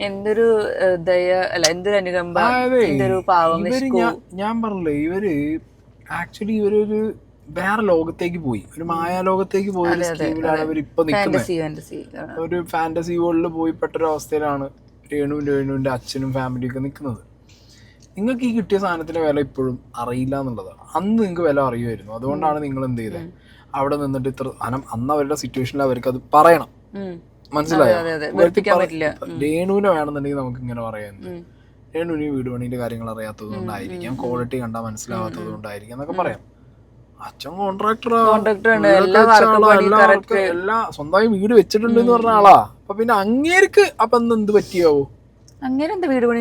എന്തൊരു ദയ അല്ല എന്തൊരു അനുകമ്പ എന്തൊരു പാവം ഞാൻ പറഞ്ഞില്ലേ ഇവർ ആക്ച്വലി ഇവരൊരു വേറെ ലോകത്തേക്ക് പോയി. ഒരു മായാലോകത്തേക്ക് പോയ ഒരു സ്കീമിലാണ് ഇവർ ഇപ്പൊ നിൽക്കുന്നത് ഒരു ഫാന്റസി വേൾഡിൽ പോയി പെട്ടൊരു അവസ്ഥയിലാണ് രേണുവിന്റെ രേണുവിന്റെ അച്ഛനും ഫാമിലിയൊക്കെ നിൽക്കുന്നത് നിങ്ങൾക്ക് ഈ കിട്ടിയ സാധനത്തിന്റെ വില ഇപ്പോഴും അറിയില്ല എന്നുള്ളതാണ്. അന്ന് നിങ്ങൾക്ക് വില അറിയുമായിരുന്നു. അതുകൊണ്ടാണ് നിങ്ങൾ എന്ത് ചെയ്തത് അവിടെ നിന്നിട്ട് ഇത്ര അനം അന്ന് അവരുടെ സിറ്റുവേഷനിൽ അവർക്ക് അത് പറയണം. മനസ്സിലായോ. രേണുവിനെ വേണമെന്നുണ്ടെങ്കിൽ നമുക്ക് ഇങ്ങനെ പറയാം. രേണുവിന് വീട് പണിന്റെ കാര്യങ്ങൾ അറിയാത്തത് കൊണ്ടായിരിക്കാം. ക്വാളിറ്റി കണ്ടാൽ മനസ്സിലാവാത്തത് കൊണ്ടായിരിക്കാം എന്നൊക്കെ പറയാം. അച്ഛൻ കോൺട്രാക്ടറാ. എല്ലാ സ്വന്തമായി വീട് വെച്ചിട്ടുണ്ട് എന്ന് പറഞ്ഞ ആളാ. അപ്പൊ പിന്നെ അങ്ങേർക്ക് അപ്പൊ അന്ന് എന്ത് പറ്റിയാവോ? അങ്ങനെ എന്താ വീട് പണി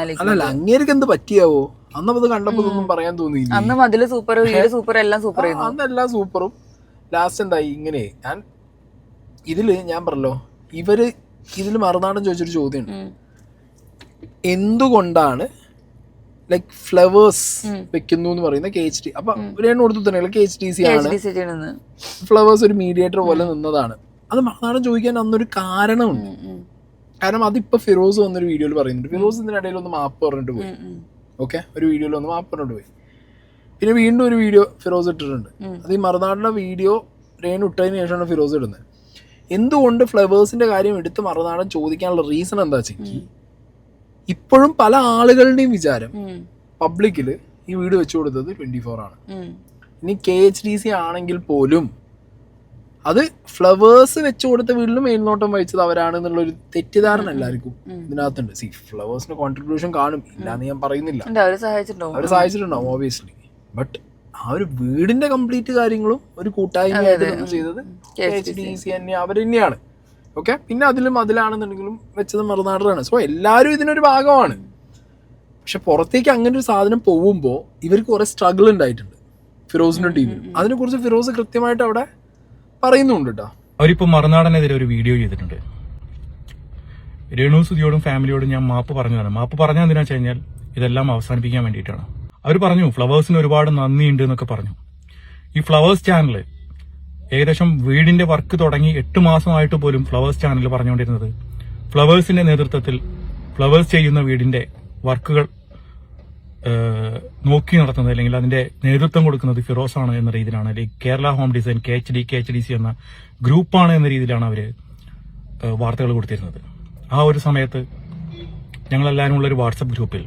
അല്ലല്ല അങ്ങേർക്ക് എന്ത് പറ്റിയാവോ? അന്നപ്പോ ഇത് കണ്ടപ്പോ ഇതൊന്നും പറയാൻ തോന്നിയില്ല? അന്ന് മതിൽ സൂപ്പർ വീട് സൂപ്പർ എല്ലാം സൂപ്പർ അന്നെല്ലാം സൂപ്പറും ലാസ്റ്റ് എന്തായി? ഇങ്ങനെ. ഞാൻ ഇതിൽ ഞാൻ പറഞ്ഞല്ലോ ഇവർ ഇതിൽ മറുനാടൻ ചോദിച്ചൊരു ചോദ്യമുണ്ട്. എന്തുകൊണ്ടാണ് ലൈക് ഫ്ലവേഴ്സ് വെക്കുന്നു എന്ന് പറയുന്ന കെ എച്ച് ഡി അപ്പൊ രണ്ടു കൊടുത്തു തന്നെ കെ എച്ച് ഡി സി ആണ്. ഫ്ലവേഴ്സ് ഒരു മീഡിയേറ്റർ പോലെ നിന്നതാണ്. അത് മറുനാടൻ ചോദിക്കാൻ അന്നൊരു കാരണമുണ്ട്. കാരണം അതിപ്പോ ഫിറോസ് വന്നൊരു വീഡിയോയിൽ പറയുന്നുണ്ട്. ഫിറോസ് ഇതിനിടയിൽ ഒന്ന് മാപ്പ് പറഞ്ഞിട്ട് പോയി. ഓക്കെ ഒരു വീഡിയോയിൽ ഒന്ന് മാപ്പ് പറഞ്ഞിട്ട് പോയി. പിന്നെ വീണ്ടും ഒരു വീഡിയോ ഫിറോസ് ഇട്ടിട്ടുണ്ട്. അത് ഈ മറുനാടിന്റെ വീഡിയോ രേണു ഇട്ടതിന് ശേഷമാണ് ഫിറോസ് ഇടുന്നത്. എന്തുകൊണ്ട് ഫ്ലവേഴ്സിന്റെ കാര്യം എടുത്ത് മറുനാടൻ ചോദിക്കാനുള്ള റീസൺ എന്താ വെച്ചെങ്കിൽ ഇപ്പോഴും പല ആളുകളുടെയും വിചാരം പബ്ലിക്കിൽ പബ്ലിക്കിൽ ഈ വീട് വെച്ചു കൊടുത്തത് ട്വന്റി ഫോർ ആണ് ഇനി കെ എച്ച് ഡി സി ആണെങ്കിൽ പോലും അത് ഫ്ലവേഴ്സ് വെച്ചു കൊടുത്ത വീട്ടിലും മേൽനോട്ടം വഹിച്ചത് അവരാണ് എന്നുള്ളൊരു തെറ്റിദ്ധാരണ എല്ലാവർക്കും ഇതിനകത്തുണ്ട്. സി ഫ്ലവേഴ്സിന്റെ കോൺട്രിബ്യൂഷൻ കാണും. ഇല്ലാന്ന് ഞാൻ പറയുന്നില്ല. അവർ സഹായിച്ചിട്ടുണ്ടാവും. ഓബിയസ്ലി ബട്ട് ആ ഒരു വീടിന്റെ കംപ്ലീറ്റ് കാര്യങ്ങളും ഒരു കൂട്ടായ്മയായിട്ട് നമ്മൾ ചെയ്തത് എച്ച് ഡി സി തന്നെ അവർ തന്നെയാണ്. ഓക്കെ പിന്നെ അതിലും അതിലാണെന്നുണ്ടെങ്കിലും വെച്ചത് മറുനാടനാണ് സോ എല്ലാവരും ഇതിനൊരു ഭാഗമാണ്. പക്ഷെ പുറത്തേക്ക് അങ്ങനെ ഒരു സാധനം പോകുമ്പോൾ ഇവർക്ക് കുറെ സ്ട്രഗിൾ ഉണ്ടായിട്ടുണ്ട് ഫിറോസിന്റെ ടീമിൽ അതിനെക്കുറിച്ച് ഫിറോസ് കൃത്യമായിട്ട് അവിടെ പറയുന്നുണ്ട് കേട്ടോ അവരിപ്പോൾ മറുനാടനെതിരെ ഒരു വീഡിയോ ചെയ്തിട്ടുണ്ട്. രേണു സുതിയോടും ഫാമിലിയോടും ഞാൻ മാപ്പ് പറഞ്ഞതാണ്. മാപ്പ് പറഞ്ഞാൽ എന്തിനാ വെച്ച് കഴിഞ്ഞാൽ ഇതെല്ലാം അവസാനിപ്പിക്കാൻ വേണ്ടിയിട്ടാണ്. അവർ പറഞ്ഞു ഫ്ലവേഴ്സിന് ഒരുപാട് നന്ദിയുണ്ട് എന്നൊക്കെ പറഞ്ഞു. ഈ ഫ്ലവേഴ്സ് ചാനൽ ഏകദേശം വീടിന്റെ വർക്ക് തുടങ്ങി എട്ട് മാസമായിട്ട് പോലും ഫ്ലവേഴ്സ് ചാനൽ പറഞ്ഞുകൊണ്ടിരുന്നത്. ഫ്ലവേഴ്സിന്റെ നേതൃത്വത്തിൽ ഫ്ലവേഴ്സ് ചെയ്യുന്ന വീടിന്റെ വർക്കുകൾ നോക്കി നടത്തുന്നത് അല്ലെങ്കിൽ അതിന്റെ നേതൃത്വം കൊടുക്കുന്നത് ഫിറോസ് ആണ് എന്ന രീതിയിലാണ്. അല്ലെങ്കിൽ Kerala home design K H D K H D C എന്ന ഗ്രൂപ്പാണ് എന്ന രീതിയിലാണ് അവർ വാർത്തകൾ കൊടുത്തിരുന്നത്. ആ ഒരു സമയത്ത് ഞങ്ങളെല്ലാവരും ഉള്ള ഒരു വാട്സപ്പ് ഗ്രൂപ്പിൽ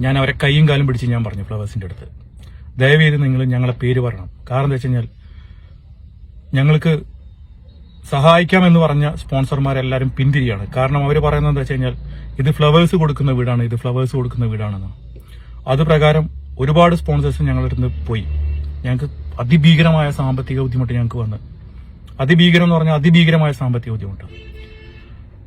ഞാൻ അവരെ കൈയും കാലും പിടിച്ച് ഞാൻ പറഞ്ഞു ഫ്ലവേഴ്സിന്റെ അടുത്ത്. ദയവേത് നിങ്ങൾ ഞങ്ങളെ പേര് പറയണം. കാരണം എന്താ വെച്ച് കഴിഞ്ഞാൽ ഞങ്ങൾക്ക് സഹായിക്കാമെന്ന് പറഞ്ഞ സ്പോൺസർമാരെല്ലാവരും പിന്തിരിയാണ്. കാരണം അവർ പറയുന്നത് എന്താ വെച്ച് കഴിഞ്ഞാൽ ഇത് ഫ്ലവേഴ്സ് കൊടുക്കുന്ന വീടാണ് ഇത് ഫ്ലവേഴ്സ് കൊടുക്കുന്ന വീടാണെന്ന്. അത് പ്രകാരം ഒരുപാട് സ്പോൺസേഴ്സ് ഞങ്ങളുടെ അടുത്ത് പോയി. ഞങ്ങൾക്ക് അതിഭീകരമായ സാമ്പത്തിക ബുദ്ധിമുട്ട് ഞങ്ങൾക്ക് വന്ന്. അതിഭീകരം എന്ന് പറഞ്ഞാൽ അതിഭീകരമായ സാമ്പത്തിക ബുദ്ധിമുട്ട്.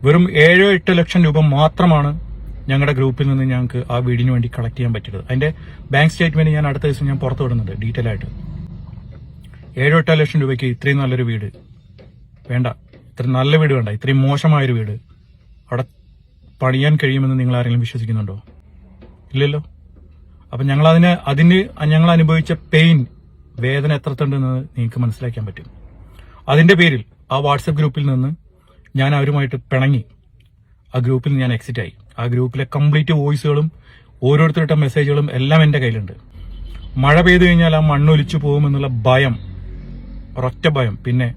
വെറും ഏഴോ എട്ട് ലക്ഷം രൂപ മാത്രമാണ് ഞങ്ങളുടെ ഗ്രൂപ്പിൽ നിന്ന് ഞങ്ങൾക്ക് ആ വീടിന് വേണ്ടി കളക്ട് ചെയ്യാൻ പറ്റരുത് അതിന്റെ ബാങ്ക് സ്റ്റേറ്റ്മെന്റ് ഞാൻ അടുത്ത ദിവസം ഞാൻ പുറത്തു വിടുന്നുണ്ട് ഡീറ്റെയിൽ ആയിട്ട്. ഏഴോ എട്ടോ ലക്ഷം രൂപയ്ക്ക് ഇത്രയും നല്ലൊരു വീട്. വേണ്ട ഇത്ര നല്ല വീട് വേണ്ട ഇത്രയും മോശമായൊരു വീട്. അവിടെ പണിയാൻ കഴിയുമെന്ന് നിങ്ങൾ ആരെങ്കിലും വിശ്വസിക്കുന്നുണ്ടോ? ഇല്ലല്ലോ. അപ്പൊ ഞങ്ങൾ അതിന് അതിന് ഞങ്ങൾ അനുഭവിച്ച പെയിൻ വേദന എത്രത്തുണ്ടെന്ന് നിങ്ങൾക്ക് മനസ്സിലാക്കാൻ പറ്റും. അതിന്റെ പേരിൽ ആ വാട്സപ്പ് ഗ്രൂപ്പിൽ നിന്ന് ഞാൻ അവരുമായിട്ട് പിണങ്ങി ആ ഗ്രൂപ്പിൽ ഞാൻ എക്സിറ്റ് ആയി. ആ ഗ്രൂപ്പിലെ കംപ്ലീറ്റ് വോയിസുകളും ഓരോരുത്തരുടെ മെസ്സേജുകളും എല്ലാം എന്റെ കയ്യിലുണ്ട്. മഴ പെയ്തു കഴിഞ്ഞാൽ ആ മണ്ണൊലിച്ചു പോകുമെന്നുള്ള ഭയം ഒരൊറ്റ ഭയം. പിന്നെ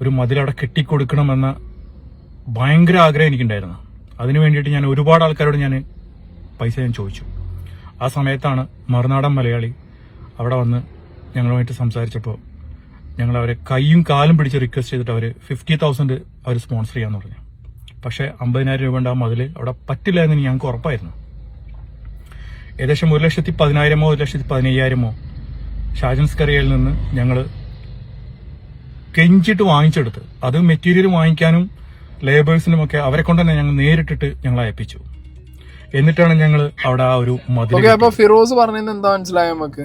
ഒരു മതിലവിടെ കെട്ടിക്കൊടുക്കണമെന്ന ഭയങ്കര ആഗ്രഹം എനിക്കുണ്ടായിരുന്നു. അതിനു വേണ്ടിയിട്ട് ഞാൻ ഒരുപാട് ആൾക്കാരോട് ഞാൻ പൈസ ഞാൻ ചോദിച്ചു. ആ സമയത്താണ് മറുനാടൻ മലയാളി അവിടെ വന്ന് ഞങ്ങളുമായിട്ട് സംസാരിച്ചപ്പോൾ ഞങ്ങൾ അവരെ കൈയും കാലും പിടിച്ച് റിക്വസ്റ്റ് ചെയ്തിട്ട് അവർ ഫിഫ്റ്റി തൗസൻഡ് അവർ സ്പോൺസർ ചെയ്യാന്ന് പറഞ്ഞു പക്ഷേ അമ്പതിനായിരം രൂപ കൊണ്ട് ആ മതിൽ അവിടെ പറ്റില്ല എന്ന് ഞങ്ങൾക്ക് ഉറപ്പായിരുന്നു. ഏകദേശം ഒരു ലക്ഷത്തി പതിനായിരമോ ഒരു ലക്ഷത്തി പതിനയ്യായിരമോ ഷാജൻസ് കറിയയിൽ നിന്ന് ഞങ്ങൾ കെഞ്ചിട്ട് വാങ്ങിച്ചെടുത്ത്. അത് മെറ്റീരിയൽ വാങ്ങിക്കാനും ലേബേഴ്സിനും ഒക്കെ അവരെ കൊണ്ട് തന്നെ ഞങ്ങൾ നേരിട്ടിട്ട് ഞങ്ങൾ അയപ്പിച്ചു. എന്നിട്ടാണ് ഞങ്ങൾ അവിടെ ആ ഒരു മതിൽ ഫിറോസ് പറഞ്ഞത് എന്താ മനസ്സിലായ നമുക്ക്?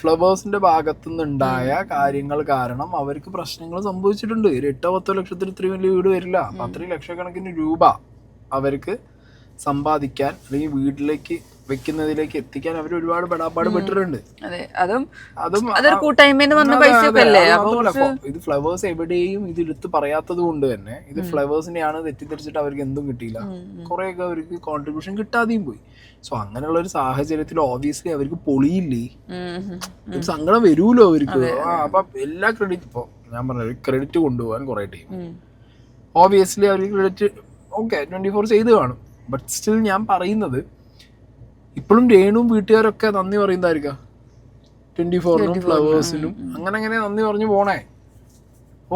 ഫ്ലവേഴ്സിന്റെ ഭാഗത്തു നിന്നുണ്ടായ കാര്യങ്ങൾ കാരണം അവർക്ക് പ്രശ്നങ്ങൾ സംഭവിച്ചിട്ടുണ്ട്. ഒരു എട്ടോ പത്തോ ലക്ഷത്തിന് ഇത്രയും വലിയ വീട് വരില്ല. അപ്പൊ അത്രയും ലക്ഷക്കണക്കിന് രൂപ അവർക്ക് സമ്പാദിക്കാൻ അല്ലെങ്കിൽ വീട്ടിലേക്ക് വെക്കുന്നതിലേക്ക് എത്തിക്കാൻ അവർ ഒരുപാട് പെടാപ്പാട് പെട്ടിട്ടുണ്ട്. അതെ. അതും അതും അതൊരു ഇത് ഫ്ലവേഴ്സ് എവിടെയും ഇത് എടുത്ത് പറയാത്തത് കൊണ്ട് തന്നെ ഇത് ഫ്ലവേഴ്സിനെയാണ് തെറ്റിദ്ധരിച്ചിട്ട് അവർക്ക് എന്തും കിട്ടിയില്ല. കുറെയൊക്കെ അവർക്ക് കോൺട്രിബ്യൂഷൻ കിട്ടാതെയും പോയി. സോ അങ്ങനെയുള്ള ഒരു സാഹചര്യത്തിൽ ഓബിയസ്ലി അവർക്ക് പൊളിയില്ലേ. ഒരു സങ്കടം വരൂലോ അവർക്ക്? അപ്പൊ എല്ലാ ക്രെഡിറ്റ് ഇപ്പൊ ഞാൻ പറഞ്ഞ ക്രെഡിറ്റ് കൊണ്ടുപോകാൻ കുറെ ടീം. ഓബിയസ്ലി അവർക്ക് ക്രെഡിറ്റ് ഓക്കെ ട്വന്റി ഫോർ ചെയ്ത് കാണും. ബട്ട് സ്റ്റിൽ ഞാൻ പറയുന്നത് ഇപ്പോഴും രേണുവും വീട്ടുകാരൊക്കെ നന്ദി പറയുന്നതായിരിക്കാം? ട്വന്റി ഫോറിനും ഫ്ലവേഴ്സിനും അങ്ങനെ അങ്ങനെ നന്ദി പറഞ്ഞു പോണേ.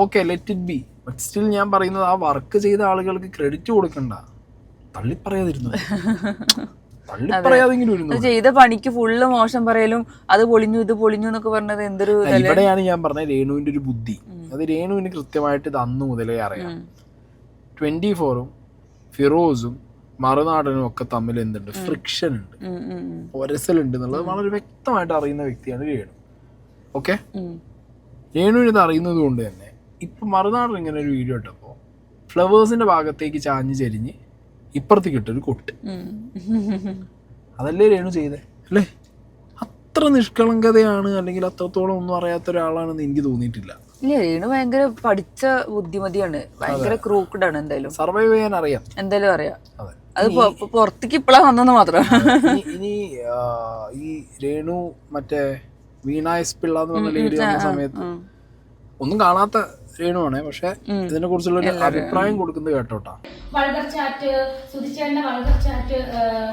Okay let it be but still ഞാൻ പറയുന്നത് ആ വർക്ക് ചെയ്ത ആളുകൾക്ക് ക്രെഡിറ്റ് കൊടുക്കണ്ട. തള്ളി *laughs* ചെയ്ത പണിക്ക് ഫുള്ള് മോശം പറയലും അത് പൊളിഞ്ഞു ഇത് പൊളിഞ്ഞു എന്നൊക്കെ പറഞ്ഞത് എന്തൊരു ഇവിടെയാണ് ഞാൻ പറഞ്ഞത് രേണുവിന്റെ ഒരു ബുദ്ധി. അത് രേണുവിന് കൃത്യമായിട്ട് ഇത് അന്ന് മുതലേ അറിയാം. ട്വന്റി ഫോറും ഫിറോസും മറുനാടനും ഒക്കെ തമ്മിൽ എന്തുണ്ട്? ഫ്രിക്ഷൻ ഉണ്ട്. ഒരസലുണ്ട് എന്നുള്ളത് വളരെ വ്യക്തമായിട്ട് അറിയുന്ന വ്യക്തിയാണ് രേണു. ഓക്കെ. രേണുവിന് ഇത് അറിയുന്നത് കൊണ്ട് തന്നെ ഇപ്പൊ മറുനാടൻ ഇങ്ങനെ ഒരു വീഡിയോ ഇട്ടപ്പോൾ ഫ്ലവേഴ്സിന്റെ ഭാഗത്തേക്ക് ചാഞ്ഞ് ചരിഞ്ഞ് ഇപ്പുറത്തേക്ക് ഇട്ടൊരു കൊട്ട്. അതല്ലേ രേണു ചെയ്തേ? അല്ലേ? അത്ര നിഷ്കളങ്കതയാണ് അല്ലെങ്കിൽ അത്രത്തോളം ഒന്നും അറിയാത്ത ഒരാളാണെന്ന് എനിക്ക് തോന്നിയിട്ടില്ല. ഇല്ല രേണു ഭയങ്കര പഠിച്ച ബുദ്ധിമതിയാണ്. ഭയങ്കര ക്രൂക്കഡ് ആണ് എന്തായാലും. സർവൈവ് ചെയ്യാൻ അറിയാം. എന്തായാലും അറിയാം. അത്. പുറത്തേക്ക് ഇപ്പോഴാ വന്നെന്ന് മാത്രം. ഇനി- ഇനി ഈ രേണു മറ്റേ വീണ എസ് പിള്ള എന്ന് പറഞ്ഞ ലേഡി വന്ന സമയത്ത് ഒന്നും കാണാത്ത രേണുവാണേ പക്ഷെ ഇതിനെ കുറിച്ചുള്ള ഒരു അഭിപ്രായം കൊടുക്കുന്നത് കേട്ടോട്ടാ. വൾഗർ ചാറ്റ് സുധിച്ചേട്ടന്റെ വൾഗർ ചാറ്റ്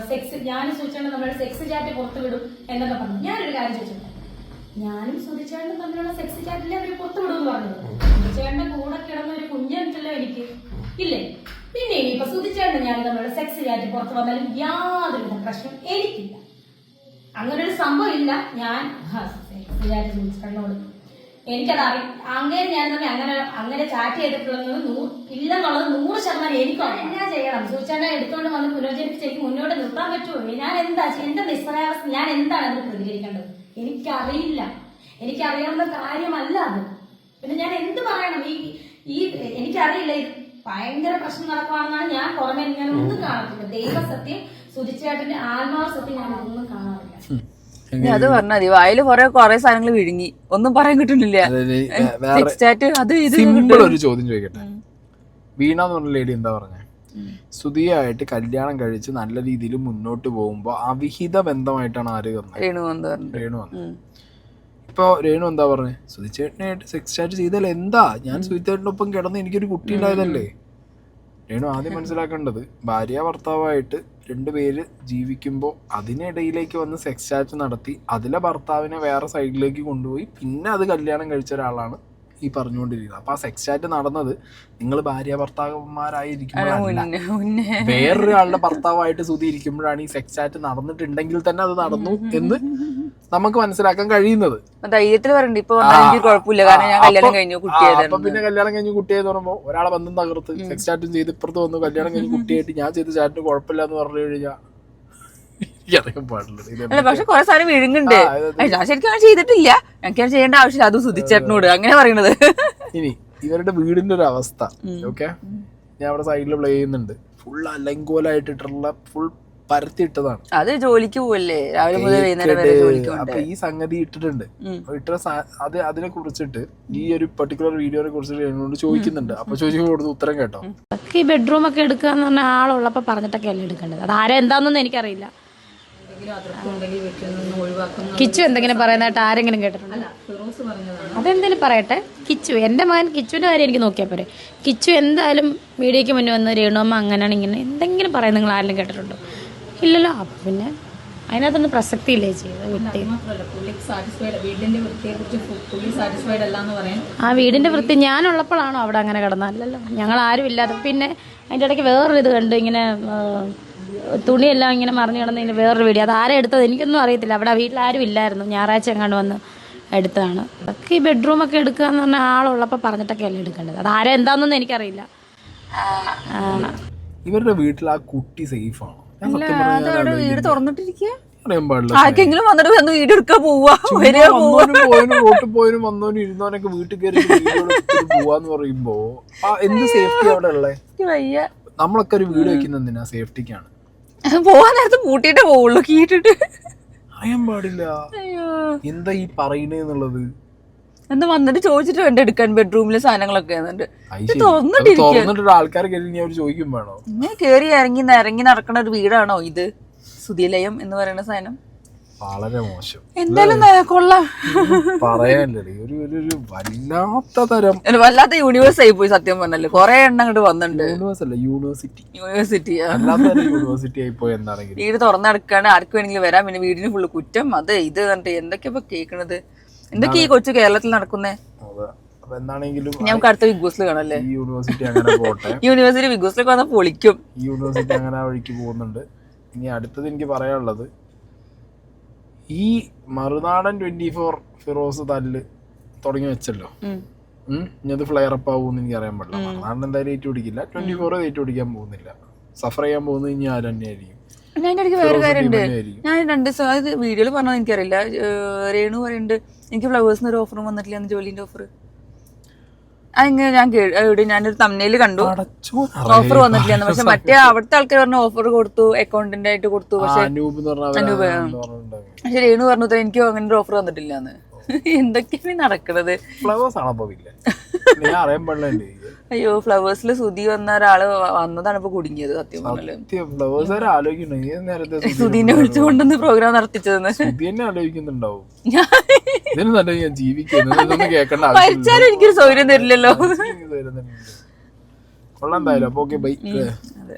സെക്സ് ഞാൻ സുധിച്ചേട്ടൻ നമ്മൾ സെക്സ് ചാറ്റ് പുറത്തു വിടും എന്നൊക്കെ പറഞ്ഞു. ഞാനൊരു കാര്യം ചോദിച്ചിട്ടുണ്ട് ഞാനും സുധിച്ചേട്ടനും തമ്മിലുള്ള സെക്സ് ചാറ്റിലെ അവർ പുറത്തു വിടും എന്ന് പറഞ്ഞത്? സുധിച്ചേട്ടന്റെ കൂടെ കിടന്ന ഒരു കുഞ്ഞുണ്ടല്ലോ എനിക്ക്. ഇല്ലേ? പിന്നെ ഇനിയിപ്പോ സുധിച്ചേട്ടൻ ഞാൻ തമ്മിലുള്ള സെക്സ് ചാറ്റ് പുറത്തു വന്നാലും യാതൊരുവിധ പ്രശ്നം എനിക്കില്ല. അങ്ങനെ ഒരു സംഭവം ഇല്ല. ഞാൻ വിചാരിച്ചു സുധിച്ചേട്ടനോട് എനിക്കത് അറി അങ്ങനെ ഞാൻ തമ്മിൽ അങ്ങനെ അങ്ങനെ ചാറ്റ് ചെയ്തിട്ടുള്ളത് നൂ- ഇല്ലെന്നുള്ളത് നൂറ് ശതമാനം എനിക്കാണ് ഞാൻ ചെയ്യണം? സൂചന എടുത്തുകൊണ്ട് വന്ന് പുനർജനിപ്പിച്ച് എനിക്ക് മുന്നോട്ട് നിർത്താൻ പറ്റുമോ? ഞാൻ എന്താ എന്റെ നിസ്സഹായാവസ്ഥ ഞാൻ എന്താണ് അതിന് പ്രതികരിക്കേണ്ടത്? എനിക്കറിയില്ല. എനിക്കറിയാവുന്ന കാര്യമല്ല അത്. പിന്നെ ഞാൻ എന്ത് പറയണം? ഈ ഈ എനിക്കറിയില്ല. ഇത് ഭയങ്കര പ്രശ്നം നടക്കുവാണെന്നാണ് ഞാൻ പുറമെ ഞാൻ ഒന്നും കാണത്തില്ല. ദൈവസത്യം സുധിച്ചേട്ടന്റെ ആത്മാവ് സത്യം ഞാൻ ഒന്നും കാണാറില്ല ഇനി അത് പറഞ്ഞാൽ മതി. വായിൽ കുറെ കുറെ സാധനങ്ങൾ വിഴുങ്ങി. ഒന്നും പറയാൻ കിട്ടുന്നില്ല. ചാറ്റ് അത് ഇത് സിമ്പിൾ ഒരു ചോദ്യം ചോദിക്കട്ടെ. വീണ എന്ന് പറഞ്ഞ ലേഡി എന്താ പറഞ്ഞേ? സ്തുതിയായിട്ട് കല്യാണം കഴിച്ച് നല്ല രീതിയിൽ മുന്നോട്ട് പോകുമ്പോ അവിഹിത ബന്ധമായിട്ടാണ് ആര് പറഞ്ഞത് രേണു എന്ന് പറഞ്ഞു. രേണു വന്നത്. രേണു എന്താ പറഞ്ഞേ? സുധിച്ചേട്ടനായിട്ട് സെക്സ് ചാറ്റ് ചെയ്താൽ എന്താ? ഞാൻ സുധിച്ചേട്ടനൊപ്പം കിടന്ന് എനിക്കൊരു കുട്ടി ഉണ്ടായതല്ലേ? രേണു ആദ്യം മനസ്സിലാക്കേണ്ടത് ഭാര്യ ഭർത്താവായിട്ട് രണ്ടുപേര് ജീവിക്കുമ്പോൾ അതിനിടയിലേക്ക് വന്ന് സെക്സ് ചാറ്റ് നടത്തി അതിലെ ഭർത്താവിനെ വേറെ സൈഡിലേക്ക് കൊണ്ടുപോയി പിന്നെ അത് കല്യാണം കഴിച്ച ഒരാളാണ് ഈ പറഞ്ഞുകൊണ്ടിരിക്കുന്നത്. അപ്പൊ ആ സെക്സ് ചാറ്റ് നടന്നത് നിങ്ങൾ ഭാര്യ ഭർത്താക്കന്മാരായിരിക്കുമ്പോഴല്ല. വേറൊരാളുടെ ഭർത്താവായിട്ട് സുതി ഇരിക്കുമ്പോഴാണ് ഈ സെക്സ് ചാറ്റ് നടന്നിട്ടുണ്ടെങ്കിൽ തന്നെ അത് നടന്നു എന്ന് നമുക്ക് മനസ്സിലാക്കാൻ കഴിയുന്നത്. ധൈര്യത്തിൽ പറയണ്ട. ഇപ്പൊ കുഴപ്പമില്ല. കാരണം ഞാൻ കല്യാണം കഴിഞ്ഞു അപ്പൊ പിന്നെ കല്യാണം കഴിഞ്ഞ് കുട്ടിയായെന്ന് പറയുമ്പോ ഒരാളെ ബന്ധം തകർത്ത് സെക്സ് ചാറ്റും ചെയ്ത് ഇപ്പുറത്ത് വന്നു കല്യാണം കഴിഞ്ഞ് കുട്ടിയായിട്ട് ഞാൻ ചെയ്ത ചാറ്റിന് കുഴപ്പമില്ല എന്ന് പറഞ്ഞു കഴിഞ്ഞാൽ അല്ല പക്ഷെ കുറെ സാധനം വിഴുങ്ങുണ്ട്. ഞാൻ ശരിക്കും അങ്ങനെ ചെയ്തിട്ടില്ല. എനിക്ക് അത് ചെയ്യേണ്ട ആവശ്യമില്ല. അത് സുധിച്ചേട്ടനോട്. അങ്ങനെ പറയണത്. ഇനി ഇവരുടെ വീടിന്റെ ഒരു അവസ്ഥ. ഓക്കെ? ഞാൻ അവിടെ സൈഡിൽ പ്ലേ ചെയ്യുന്നുണ്ട്. ഫുൾ അലങ്കോലായിട്ടിട്ടുള്ള ഫുൾ പരത്തിയിട്ടതാണ്. അത് ജോലിക്ക് പോവല്ലേ? രാവിലെ മുതൽ വൈകുന്നേരം വരെ ജോലിക്ക് അപ്പൊ ഈ സംഗതി ഇട്ടിട്ടുണ്ട്. ഇട്ട അത് അതിനെ കുറിച്ചിട്ട് ഈ ഒരു പെർട്ടിക്കുലർ വീഡിയോനെ കുറിച്ചിട്ട് എന്നോട് ചോദിക്കുന്നുണ്ട്. അപ്പൊ ചോദിച്ചു കൊടുത്ത് ഉത്തരം കേട്ടോ. ഈ ബെഡ്റൂം ഒക്കെ എടുക്കുക എന്ന് പറഞ്ഞാൽ ആളുള്ളപ്പോ പറഞ്ഞിട്ടൊക്കെ അല്ലേ എടുക്കേണ്ടത്? അത് ആരെന്താന്നൊന്നും എനിക്കറിയില്ല. കിച്ചു എന്തെങ്കിലും പറയുന്നതായിട്ട് ആരെങ്കിലും കേട്ടിട്ടുണ്ടോ? അതെന്തെങ്കിലും പറയട്ടെ. കിച്ചു എന്റെ മകൻ കിച്ചുവിന്റെ കാര്യം എനിക്ക് നോക്കിയാൽ പോരെ. കിച്ചു എന്തായാലും മീഡിയയ്ക്ക് മുന്നേ വന്ന് രേണുമ്മ അങ്ങനെയാണ് ഇങ്ങനെ എന്തെങ്കിലും പറയുന്നത് നിങ്ങൾ ആരെങ്കിലും കേട്ടിട്ടുണ്ടോ? ഇല്ലല്ലോ അപ്പം പിന്നെ അതിനകത്തൊന്നും പ്രസക്തി ഇല്ലേ ചെയ്ത് വിട്ടി? ആ വീടിന്റെ വൃത്തി ഞാനുള്ളപ്പോഴാണോ അവിടെ അങ്ങനെ കിടന്നല്ലോ ഞങ്ങൾ ആരും ഇല്ലാതെ പിന്നെ അതിന്റെ ഇടയ്ക്ക് വേറൊരു ഇത് കണ്ടു ഇങ്ങനെ തുണിയെല്ലാം ഇങ്ങനെ മറിഞ്ഞു കിടന്നതിന് വേറൊരു വീഡിയോ അത് ആരാ എടുത്തത് എനിക്കൊന്നും അറിയത്തില്ല. അവിടെ വീട്ടിൽ ആരും ഇല്ലായിരുന്നു. ഞായറാഴ്ച എങ്ങാണ്ട് വന്ന് എടുത്തതാണ്. അതൊക്കെ ഈ ബെഡ്റൂമൊക്കെ എടുക്കുക എന്ന് പറഞ്ഞാൽ ആളുള്ളപ്പോൾ പറഞ്ഞിട്ടൊക്കെ അല്ലേ എടുക്കേണ്ടത്? അത് ആരാ എന്താണെന്നൊന്നും എനിക്കറിയില്ല. ഇവരുടെ വീട്ടിൽ ആ കുട്ടി സേഫ് ആണോ? ഞാൻ സത്യം വീട് തുറന്നിട്ടിരിക്കുക ആർക്കെങ്കിലും വന്നിട്ട് വന്ന് വീട് എടുക്കാൻ പോവാ? പോയനും റോട്ടിൽ പോയനും വന്നോനും ഇരുന്നോനൊക്കെ വീട്ടിൽ കയറി പോവാന്ന് പറയുമ്പോ ആ എന്ത് സേഫ്റ്റി അവിടെ ഉള്ളേ? നമ്മളൊക്കെ ഒരു വീട് വെക്കുന്ന എന്തിനാ? സേഫ്റ്റിക്കാണ് പോവാൻ നേരത്ത് പൂട്ടിട്ടേ പോവുള്ളൂ കീട്ടിട്ട് അറിയാൻ പാടില്ല. അയ്യോ. എന്താ ഈ പറയുന്നത് എന്ന് വന്നിട്ട് ചോദിച്ചിട്ട് വേണ്ട എടുക്കാൻ ബെഡ്റൂമിലെ സാധനങ്ങളൊക്കെ ആൾക്കാർ ചോദിക്കും വേണോ? ഇങ്ങനെ കേറി ഇറങ്ങി ഇറങ്ങി നടക്കണ ഒരു വീടാണോ ഇത്? സുതിലയം എന്ന് പറയുന്ന സാധനം. വളരെ മോശം. എന്തായാലും കൊള്ളാം. പറയാനല്ലേ ഒരു ഒരു ഒരു വല്ലാത്ത തരം. വല്ലാത്ത യൂണിവേഴ്സ് ആയി പോയി സത്യം പറഞ്ഞല്ലേ കൊറേ എണ്ണം അങ്ങോട്ട് വന്നിട്ടുണ്ട്. യൂണിവേഴ്സ് അല്ല യൂണിവേഴ്സിറ്റി യൂണിവേഴ്സിറ്റി അല്ലാത്ത യൂണിവേഴ്സിറ്റി ആയി പോയി എന്താണെങ്കിൽ വീട് തുറന്നെടുക്കാണ്. ആർക്ക് വേണമെങ്കിലും വരാം. പിന്നെ വീടിന് ഫുള്ള് കുറ്റം. അത് ഇത് കണ്ടിട്ട് എന്തൊക്കെ ഇപ്പൊ കേൾക്കണത് എന്തൊക്കെ ഈ കൊച്ചു കേരളത്തിൽ നടക്കുന്നേ? എന്താണെങ്കിലും ഇനി അടുത്ത ബിഗ് ബോസിൽ കാണല്ലേ? യൂണിവേഴ്സിറ്റി അങ്ങനെ പോട്ടെ. യൂണിവേഴ്സിറ്റി ബിഗ് ബോസിലേക്ക് വന്നാൽ പൊളിക്കും. യൂണിവേഴ്സിറ്റി അങ്ങനെ വഴിക്ക് പോകുന്നുണ്ട്. ഇനി അടുത്തത് എനിക്ക് പറയാനുള്ളത് ഈ മറുനാടൻ ട്വന്റി ഫോർ ഫിറോസ് തല്ല് തുടങ്ങി വെച്ചല്ലോ. ഇനി അത് ഫ്ലെയർ അപ്പ് ആവുമെന്ന് എനിക്ക് അറിയാൻ പാടില്ല മറുനാടൻ എന്തായാലും ഏറ്റു പിടിക്കില്ല ട്വന്റി ഫോർ ഏറ്റു പിടിക്കാൻ പോകുന്നില്ല. സഫർ ചെയ്യാൻ പോകുന്നത് ഇനി ആര് തന്നെയായിരിക്കും? ഞാൻ ഇടയ്ക്ക് വേറെ കാര്യമുണ്ട്. ഞാൻ രണ്ട് ദിവസം അത് വീഡിയോയിൽ പറഞ്ഞത് എനിക്കറിയില്ല. രേണു പറയുന്നുണ്ട് എനിക്ക് ഫ്ലവേഴ്സിന് ഒരു ഓഫറും വന്നിട്ടില്ല ജോലിന്റെ ഓഫർ അതിങ്ങനെ ഞാൻ കേ- എവിടെ ഞാനൊരു തമ്മിൽ കണ്ടു. ഓഫർ വന്നിട്ടില്ല പക്ഷെ മറ്റേ അവിടുത്തെ ആൾക്കാർ പറഞ്ഞ ഓഫർ കൊടുത്തു അക്കൗണ്ടന്റ് ആയിട്ട് കൊടുത്തു. ആ, പക്ഷെ അനൂപ് എന്ന് പറഞ്ഞ അവരാ- പക്ഷെ രേണു പറഞ്ഞു "ഇത്ര എനിക്ക് അങ്ങനെ ഒരു ഓഫർ വന്നിട്ടില്ല *laughs* എന്തൊക്കെയാണ് നടക്കണത്? ഫ്ലവേഴ്സ് ആണ് അപ്പൊ ഇല്ല ഞാൻ അറിയാൻ പാടില്ല അയ്യോ ഫ്ലവേഴ്സിൽ സുധി വന്ന ഒരാൾ വന്നതാണ് ഇപ്പൊ കുടുങ്ങിയത് സത്യം പറഞ്ഞാൽ. സുധീനെ വിളിച്ചുകൊണ്ടൊന്ന് പ്രോഗ്രാം നടത്തിച്ചതെന്ന്. മരിച്ചാലും എനിക്കൊരു സൗകര്യം തരില്ലല്ലോ. കൊള്ളാം എന്തായാലും. അപ്പൊ ഓക്കെ ബൈ അതെ.